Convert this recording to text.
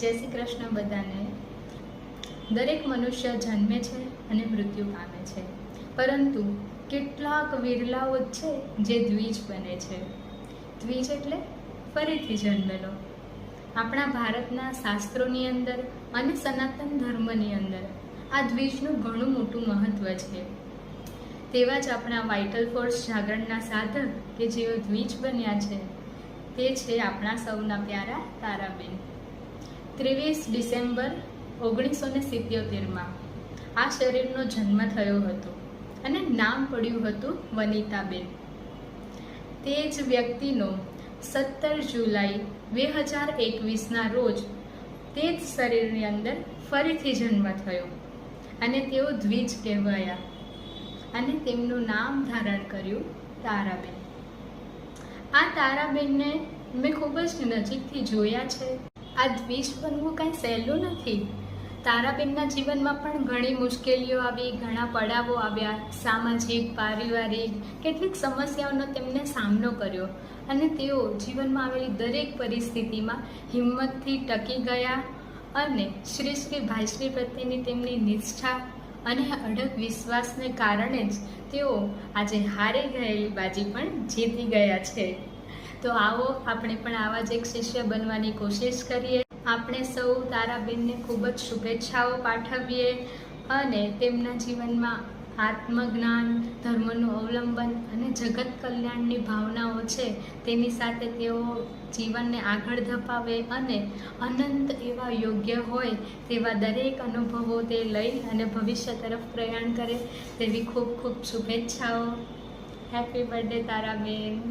જય શ્રી કૃષ્ણ બધાને. દરેક મનુષ્ય જન્મે છે અને મૃત્યુ પામે છે. પરંતુ કેટલાક વિરલાઓ છે જે દ્વિજ બને છે. દ્વિજ એટલે ફરીથી જન્મેલો. આપણા ભારતના શાસ્ત્રોની અંદર અને સનાતન ધર્મની અંદર આ દ્વિજનું ઘણું મોટું મહત્વ છે. તેવા જ આપણા વાઇટલ ફોર્સ જાગરણના સાધક કે જેઓ દ્વિજ બન્યા છે, તે છે આપણા સૌના પ્યારા તારાબેન. ત્રેવીસ ડિસેમ્બર ઓગણીસો ને સિત્યોતેરમાં. આ શરીરનો જન્મ થયો હતો અને નામ પડ્યું હતું વનિતાબેન. તે જ વ્યક્તિનો સત્તર જુલાઈ બે હજાર એકવીસના રોજ તે જ શરીરની અંદર ફરીથી જન્મ થયો અને તેઓ દ્વિજ કહેવાયા અને તેમનું નામ ધારણ કર્યું તારાબેન. આ તારાબેનને મેં ખૂબ જ નજીકથી જોયા છે. આ દ્વેષ બનવું કાંઈ સહેલું નથી. તારાબેનના જીવનમાં પણ ઘણી મુશ્કેલીઓ આવી, ઘણા પડાવો આવ્યા. સામાજિક, પારિવારિક કેટલીક સમસ્યાઓનો તેમને સામનો કર્યો અને તેઓ જીવનમાં આવેલી દરેક પરિસ્થિતિમાં હિંમતથી ટકી ગયા અને શ્રી શ્રી ભાઈશ્રી પ્રત્યેની તેમની નિષ્ઠા અને અડગ વિશ્વાસને કારણે જ તેઓ આજે હારી ગયેલી બાજી પણ જીતી ગયા છે. તો આવો આપણે પણ આવા જ એક શિષ્ય બનવાની કોશિશ કરીએ. આપણે સૌ તારાબેનને ખૂબ જ શુભેચ્છાઓ પાઠવીએ અને તેમના જીવનમાં આત્મજ્ઞાન, ધર્મનું અવલંબન અને જગત કલ્યાણની ભાવનાઓ છે, તેની સાથે તેઓ જીવનને આગળ ધપાવે અને અનંત એવા યોગ્ય હોય તેવા દરેક અનુભવો તે લઈ અને ભવિષ્ય તરફ પ્રયાણ કરે તેવી ખૂબ ખૂબ શુભેચ્છાઓ. Happy birthday Taraben